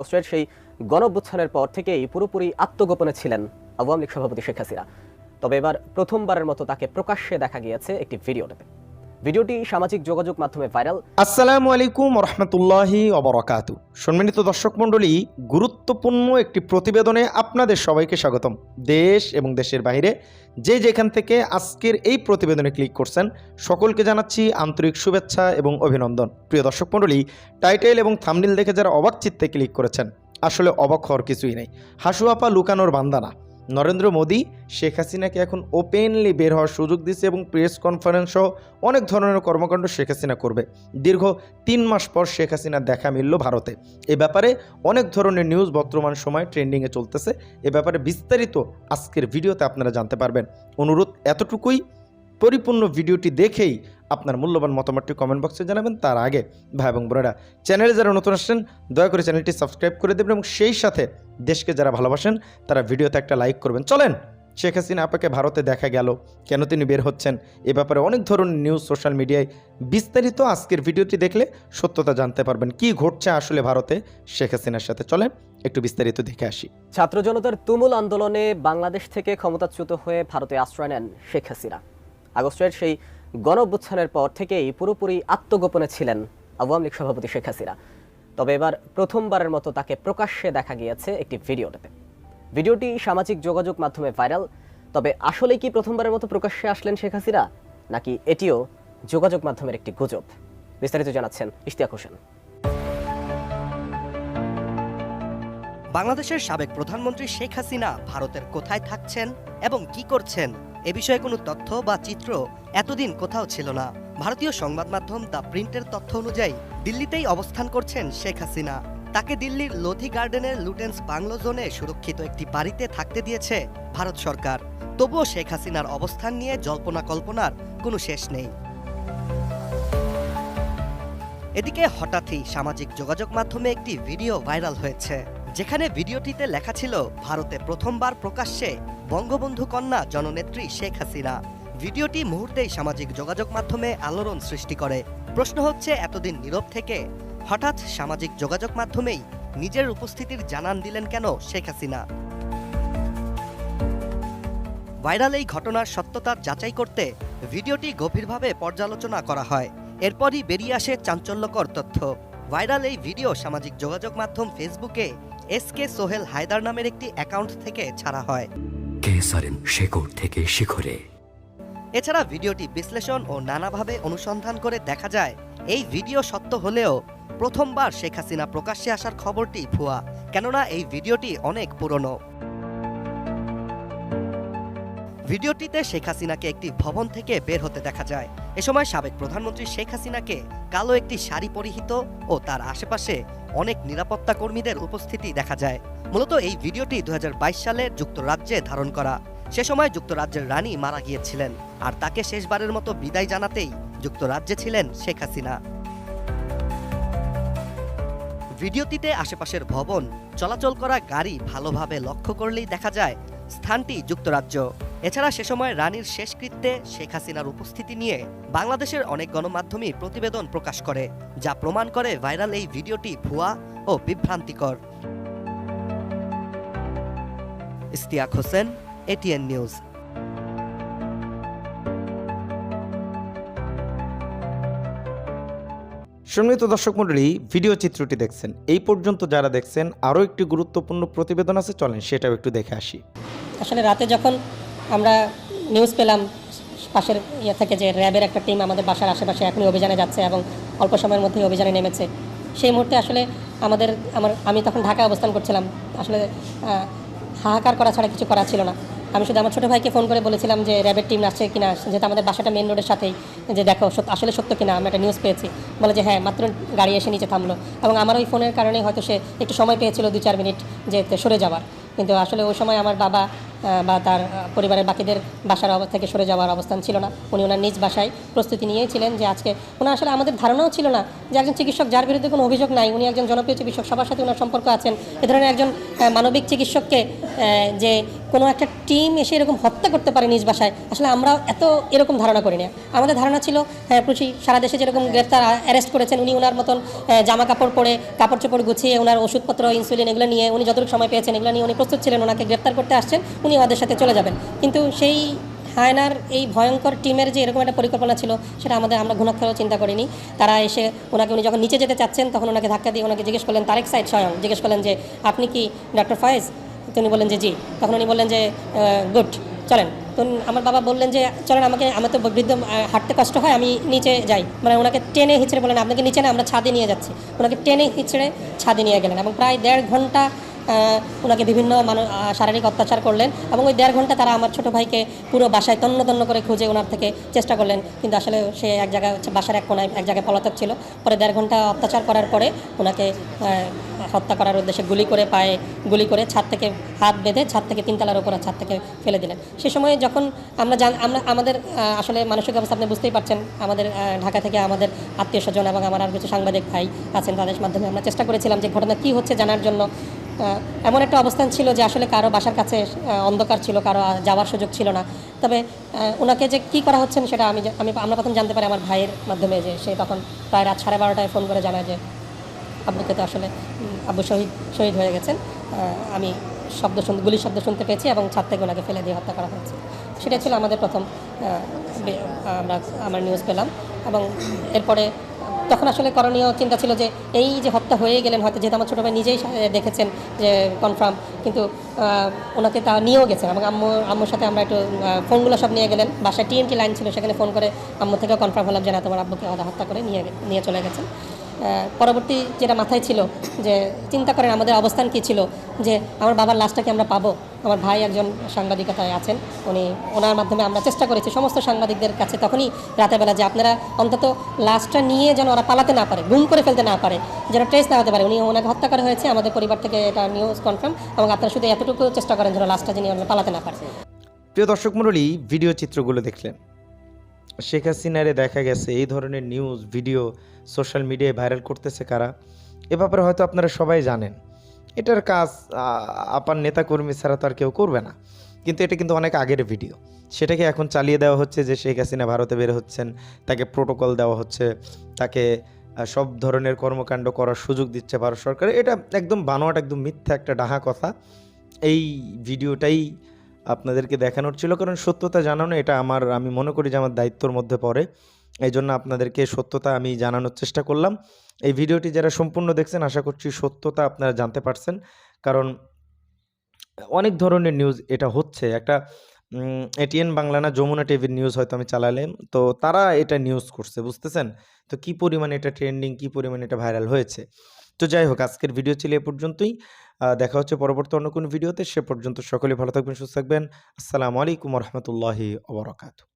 আগস্টের সেই গণঅভ্যুত্থানের পর থেকেই পুরোপুরি আত্মগোপনে ছিলেন আওয়ামী লীগ সভাপতি শেখ হাসিনা। তবে এবার প্রথমবারের মতো তাকে প্রকাশ্যে দেখা গিয়েছে একটি ভিডিওতে ভিডিওটি সামাজিক যোগাযোগ মাধ্যমে ভাইরাল। আসসালামু আলাইকুম রহমতুল্লাহি অবরকাত সম্মানিত দর্শক মণ্ডলী, গুরুত্বপূর্ণ একটি প্রতিবেদনে আপনাদের সবাইকে স্বাগতম। দেশ এবং দেশের বাইরে যে যেখান থেকে আজকের এই প্রতিবেদনে ক্লিক করছেন, সকলকে জানাচ্ছি আন্তরিক শুভেচ্ছা এবং অভিনন্দন। প্রিয় দর্শক মণ্ডলী, টাইটেল এবং থামনিল দেখে যারা অবাক চিত্তে ক্লিক করেছেন, আসলে অবাক হওয়ার কিছুই নেই। হাসুয়াপা লুকানোর বান্দানা নরেন্দ্র মোদী, শেখ হাসিনাকে এখন ওপেনলি বের হওয়ার সুযোগ দিচ্ছে এবং প্রেস কনফারেন্স সহ অনেক ধরনের কর্মকাণ্ড শেখ হাসিনা করবে। দীর্ঘ তিন মাস পর শেখ হাসিনা দেখা মিলল ভারতে। এ ব্যাপারে অনেক ধরনের নিউজ বর্তমান সময় ট্রেন্ডিংয়ে চলতেছে। এ ব্যাপারে বিস্তারিত আজকের ভিডিওতে আপনারা জানতে পারবেন। অনুরোধ এতটুকুই, পরিপূর্ণ ভিডিওটি দেখেই আপনার মূল্যবান মতামতটি কমেন্ট বক্সে জানাবেন। তার আগে, ভাই এবং বোনেরা চ্যানেলে যারা নতুন আসছেন, দয়া করে চ্যানেলটি সাবস্ক্রাইব করে দেবেন এবং সেই সাথে দেশকে যারা ভালোবাসেন, তারা ভিডিওতে একটা লাইক করবেন। চলেন, শেখ হাসিনা আপাকে ভারতে দেখা গেল, কেন তিনি বের হচ্ছেন? এ ব্যাপারে অনেক ধরনের নিউজ সোশ্যাল মিডিয়ায় বিস্তারিত আজকের ভিডিওটি দেখলে সত্যতা জানতে পারবেন কি ঘটছে আসলে ভারতে শেখ হাসিনার সাথে। চলেন, একটু বিস্তারিত দেখে আসি। ছাত্র জনতার তুমুল আন্দোলনে বাংলাদেশ থেকে ক্ষমতাচ্যুত হয়ে ভারতে আশ্রয় নেন শেখ হাসিনা। আগস্টের সেই গণঅভ্যুত্থানের পর থেকেই পুরোপুরি আত্মগোপনে ছিলেন আওয়ামী লীগ সভাপতি শেখ হাসিনা। তবে এবার প্রথমবারের মতো তাকে প্রকাশ্যে দেখা গিয়েছে একটি ভিডিওতে ভিডিওটি সামাজিক যোগাযোগ মাধ্যমে ভাইরাল, তবে আসলে কি প্রথমবারের মতো প্রকাশ্যে আসলেন শেখ হাসিনা, নাকি এটিও যোগাযোগ মাধ্যমের একটি গুজব? বিস্তারিত জানাচ্ছেন ইশতিয়াক হোসেন। বাংলাদেশের সাবেক প্রধানমন্ত্রী শেখ হাসিনা ভারতের কোথায় থাকছেন এবং কি করছেন, এ বিষয়ে কোনো তথ্য বা চিত্র এতদিন কোথাও ছিল না। ভারতীয় সংবাদ মাধ্যম দ্য প্রিন্টের তথ্য অনুযায়ী, দিল্লিতেই অবস্থান করছেন শেখ হাসিনা। তাকে দিল্লির লোধি গার্ডেনের লুটেন্স বাংলো জোনে সুরক্ষিত একটি বাড়িতে থাকতে দিয়েছে ভারত সরকার। তবুও শেখ হাসিনার অবস্থান নিয়ে জল্পনা কল্পনার কোনো শেষ নেই। এদিকে হঠাৎই সামাজিক যোগাযোগ মাধ্যমে একটি ভিডিও ভাইরাল হয়েছে, যেখানে ভিডিওটিতে লেখা ছিল, ভারতে প্রথমবার প্রকাশ্যে বঙ্গবন্ধু কন্যা জননেত্রী শেখ হাসিনা। ভিডিওটি মুহূর্তেই সামাজিক যোগাযোগ মাধ্যমে আলোড়ন সৃষ্টি করে। প্রশ্ন হচ্ছে, এতদিন নীরব থেকে হঠাৎ সামাজিক যোগাযোগ মাধ্যমেই নিজের উপস্থিতির জানান দিলেন কেন শেখ হাসিনা? ভাইরাল এই ঘটনার সত্যতা যাচাই করতে ভিডিওটি গভীরভাবে পর্যালোচনা করা হয়। এরপরই বেরিয়ে আসে চাঞ্চল্যকর তথ্য। ভাইরাল এই ভিডিও সামাজিক যোগাযোগ মাধ্যম ফেসবুকে এস কে সোহেল হায়দার নামের একটি অ্যাকাউন্ট থেকে ছাড়া হয়। কেসারেন শেকড় থেকে শিখরে। এছাড়া ভিডিওটি বিশ্লেষণ ও নানাভাবে অনুসন্ধান করে দেখা যায়। এই ভিডিও সত্য হলেও প্রথমবার শেখ হাসিনা প্রকাশ্যে আসার খবরটি ভুয়া, কেননা এই ভিডিওটি অনেক পুরনো। ভিডিওটিতে শেখ হাসিনাকে একটি ভবন থেকে বের হতে দেখা যায়। এ সময় সাবেক প্রধানমন্ত্রী শেখ হাসিনাকে কালো একটি শাড়ি পরিহিত ও তার আশেপাশে অনেক নিরাপত্তা কর্মীদের উপস্থিতি দেখা যায়। মূলত এই ভিডিওটি দু হাজার বাইশ সালে যুক্তরাজ্যে ধারণ করা। সে সময় যুক্তরাজ্যের রানী মারা গিয়েছিলেন, আর তাকে শেষবারের মতো বিদায় জানাতেই যুক্তরাজ্যে ছিলেন শেখ হাসিনা। ভিডিওটিতে আশেপাশের ভবন, চলাচল করা গাড়ি ভালোভাবে লক্ষ্য করলেই দেখা যায় স্থানটি যুক্তরাজ্য। এছাড়া সে সময় রানীর শেষকৃত্যে শেখ হাসিনার উপস্থিতি নিয়ে বাংলাদেশের অনেক গণমাধ্যমই প্রতিবেদন প্রকাশ করে, যা প্রমাণ করে ভাইরাল এই ভিডিওটি ভুয়া ও বিভ্রান্তিকর। ইস্তিয়াক হোসেন এটিএন নিউজ সম্মানিত দর্শক মণ্ডলী ভিডিও চিত্রটি দেখছেন। এই পর্যন্ত যারা দেখছেন আরও একটি গুরুত্বপূর্ণ প্রতিবেদন আছে চলেন সেটাও একটু দেখে আসি। আসলে রাতে যখন আমরা নিউজ পেলাম পাশের ইয়ে থেকে যে র্যাবের একটা টিম আমাদের বাসার আশেপাশে এখনই অভিযানে যাচ্ছে এবং অল্প সময়ের মধ্যেই অভিযানে নেমেছে সেই মুহূর্তে আসলে আমাদের আমার আমি তখন ঢাকায় অবস্থান করছিলাম। আসলে হাহাকার করা ছাড়া কিছু করা ছিল না। আমি শুধু আমার ছোটো ভাইকে ফোন করে বলেছিলাম যে র্যাবের টিম আসছে কিনা, যেহেতু আমাদের বাসাটা মেন রোডের সাথেই, যে দেখো আসলে সত্য কিনা আমি একটা নিউজ পেয়েছি। বলে যে হ্যাঁ মাত্র গাড়ি এসে নিচে থামলো। এবং আমার ওই ফোনের কারণে হয়তো সে একটু সময় পেয়েছিল দু চার মিনিট যে সরে যাওয়ার। কিন্তু আসলে ওই সময় আমার বাবা বা তার পরিবারের বাকিদের বাসার থেকে সরে যাওয়ার অবস্থান ছিল না। উনি ওনার নিজ বাসায় প্রস্তুতি নিয়েই ছিলেন যে আজকে ওনার আসলে আমাদের ধারণাও ছিল না যে একজন চিকিৎসক যার বিরুদ্ধে কোনো অভিযোগ নাই। উনি একজন জনপ্রিয় চিকিৎসক, সবার সাথে ওনার সম্পর্ক আছেন। এ ধরনের একজন মানবিক চিকিৎসককে যে কোনো একটা টিম এসে এরকম হত্যা করতে পারে নিজ বাসায়, আসলে আমরা এত এরকম ধারণা করি না। আমাদের ধারণা ছিল হ্যাঁ প্রচুর, সারা দেশে যেরকম গ্রেপ্তার অ্যারেস্ট করেছেন উনি ওনার মতন জামা কাপড় পরে, কাপড় চোপড় গুছিয়ে ওনার ওষুধপত্র ইনসুলিন এগুলো নিয়ে উনি যতটুকু সময় পেয়েছেন, এগুলো নিয়ে উনি প্রস্তুত ছিলেন, ওনাকে গ্রেফতার করতে আসছেন, উনি আমাদের সাথে চলে যাবেন। কিন্তু সেই হায়নার এই ভয়ঙ্কর টিমের যে এরকম একটা পরিকল্পনা ছিল, সেটা আমাদের, আমরা ঘুণাক্ষরেও চিন্তা করিনি। তারা এসে ওনাকে উনি যখন নিচে যেতে চাচ্ছেন, তখন ওনাকে ধাক্কা দিয়ে ওনাকে জিজ্ঞেস করলেন, তারেক সাইড স্বয়ং, জিজ্ঞেস করলেন যে, আপনি কি ডক্টর ফয়েজ তিনি বললেন যে জি। তখন উনি বললেন যে গুড, চলেন। তো আমার বাবা বললেন যে, চলেন, আমাকে, আমার তো বৃদ্ধ হাঁটতে কষ্ট হয়, আমি নিচে যাই। মানে ওনাকে টেনে হিঁচড়ে বললেন, আপনাকে নিচে না, আমরা ছাদে নিয়ে যাচ্ছি। ওনাকে টেনে হিঁচড়ে ছাদে নিয়ে গেলেন এবং প্রায় দেড় ঘণ্টা ওনাকে বিভিন্ন শারীরিক অত্যাচার করলেন এবং ওই দেড় ঘণ্টা তারা আমার ছোট ভাইকে পুরো বাসায় তন্ন তন্ন করে খুঁজে ওনার থেকে চেষ্টা করলেন। কিন্তু আসলে সে এক জায়গায় হচ্ছে বাসার এক কোনায় এক জায়গায় পলাতক ছিল। পরে দেড় ঘণ্টা অত্যাচার করার পরে ওনাকে হত্যা করার উদ্দেশ্যে গুলি করে পায়ে গুলি করে ছাদ থেকে হাত বেঁধে ছাদ থেকে তিনতলার উপর ছাদ থেকে ফেলে দিলেন। সে সময় যখন আমরা জান, আমরা, আমাদের আসলে মানসিক অবস্থা আপনি বুঝতেই পারছেন, আমাদের ঢাকা থেকে আমাদের আত্মীয় স্বজন এবং আমার আর কিছু সাংবাদিক ভাই আছেন, তাদের মাধ্যমে আমরা চেষ্টা করেছিলাম যে ঘটনা কী হচ্ছে জানার জন্য। এমন একটা অবস্থান ছিল যে আসলে কারও বাসার কাছে অন্ধকার ছিল, কারও যাওয়ার সুযোগ ছিল না। তবে ওনাকে যে কী করা হচ্ছেন সেটা আমি আমি, আমরা প্রথম জানতে পারি আমার ভাইয়ের মাধ্যমে যে সে তখন প্রায় রাত সাড়ে বারোটায় ফোন করে জানায় যে, আব্বুকে তো আসলে আব্বু শহীদ শহীদ হয়ে গেছেন। আমি শব্দ শুন, গুলির শব্দ শুনতে পেয়েছি এবং ছাদ থেকে ওনাকে ফেলে দিয়ে হত্যা করা হয়েছে। সেটা ছিল আমাদের প্রথম আমরা, আমার নিউজ পেলাম এবং এরপরে তখন আসলে করণীয় চিন্তা ছিল যে এই যে হত্যা হয়ে গেলেন হয়তো, যেহেতু আমার ছোটো ভাই নিজেই দেখেছেন যে কনফার্ম কিন্তু ওনাকে তা নিয়েও গেছেন। এবং আম্মু, আম্মুর সাথে আমরা একটু ফোনগুলো সব নিয়ে গেলেন। বাসায় টিএনটি লাইন ছিল, সেখানে ফোন করে আম্মু থেকেও কনফার্ম হলাম যে না, তোমার আব্বুকে হত্যা করে নিয়ে নিয়ে চলে গেছেন। পরবর্তী যেটা মাথায় ছিল যে, চিন্তা করেন আমাদের অবস্থান কি ছিল? যে, আমার বাবার লাশটাকে আমরা পাবো? আমার ভাই একজন সাংবাদিকতায় আছেন, উনি, ওনার মাধ্যমে আমরা চেষ্টা করেছি সমস্ত সাংবাদিকদের কাছে তখনই রাতের বেলা যে আপনারা অন্তত লাশটা নিয়ে যেন ওরা পালাতে না পারে, গুম করে ফেলতে না পারে, যেন ট্রেস না হতে পারে। উনি ওনাকে হত্যা করা হয়েছে, আমাদের পরিবার থেকে এটা নিউজ কনফার্ম এবং আপনারা শুধু এতটুকু চেষ্টা করেন যেন লাশটা যিনি পালাতে না পারে। প্রিয় দর্শক মণ্ডলী ভিডিও চিত্রগুলো দেখলেন। শেখ হাসিনারে দেখা গেছে, এই ধরনের নিউজ ভিডিও সোশ্যাল মিডিয়ায় ভাইরাল করতেছে কারা? এ ব্যাপারে হয়তো আপনারা সবাই জানেন। এটার কাজ আপার নেতাকর্মী ছাড়া তো আর কেউ করবে না। কিন্তু এটা কিন্তু অনেক আগের ভিডিও। সেটাকে এখন চালিয়ে দেওয়া হচ্ছে যে শেখ হাসিনা ভারতে বের হচ্ছেন, তাকে প্রোটোকল দেওয়া হচ্ছে, তাকে সব ধরনের কর্মকাণ্ড করার সুযোগ দিচ্ছে ভারত সরকার। এটা একদম বানোয়াট, একদম মিথ্যা একটা ডাহা কথা। এই ভিডিওটাই আপনাদেরকে দেখানোর ছিল, কারণ সত্যতা জানানো এটা আমার, আমি মনে করি যে আমার দায়িত্বর মধ্যে পড়ে। এই জন্য আপনাদেরকে সত্যতা আমি জানানোর চেষ্টা করলাম। এই ভিডিওটি যারা সম্পূর্ণ দেখছেন, আশা করছি সত্যতা আপনারা জানতে পারছেন। কারণ অনেক ধরনের নিউজ এটা হচ্ছে। একটা এটিএন বাংলা না যমুনা টিভির নিউজ হয়তো আমি চালালাম। তো তারা এটা নিউজ করছে, বুঝতেছেন? তো কি পরিমাণে এটা ট্রেন্ডিং কি পরিমাণে এটা ভাইরাল হয়েছে? তো যাই হোক, আজকের ভিডিও ছিল এ পর্যন্তই। দেখা হচ্ছে পরবর্তী অন্য কোনো ভিডিওতে সে পর্যন্ত সকলে ভালো থাকবেন, সুস্থ থাকবেন। আসসালামু আলাইকুম রহমতুল্লাহি ওবরাকাতু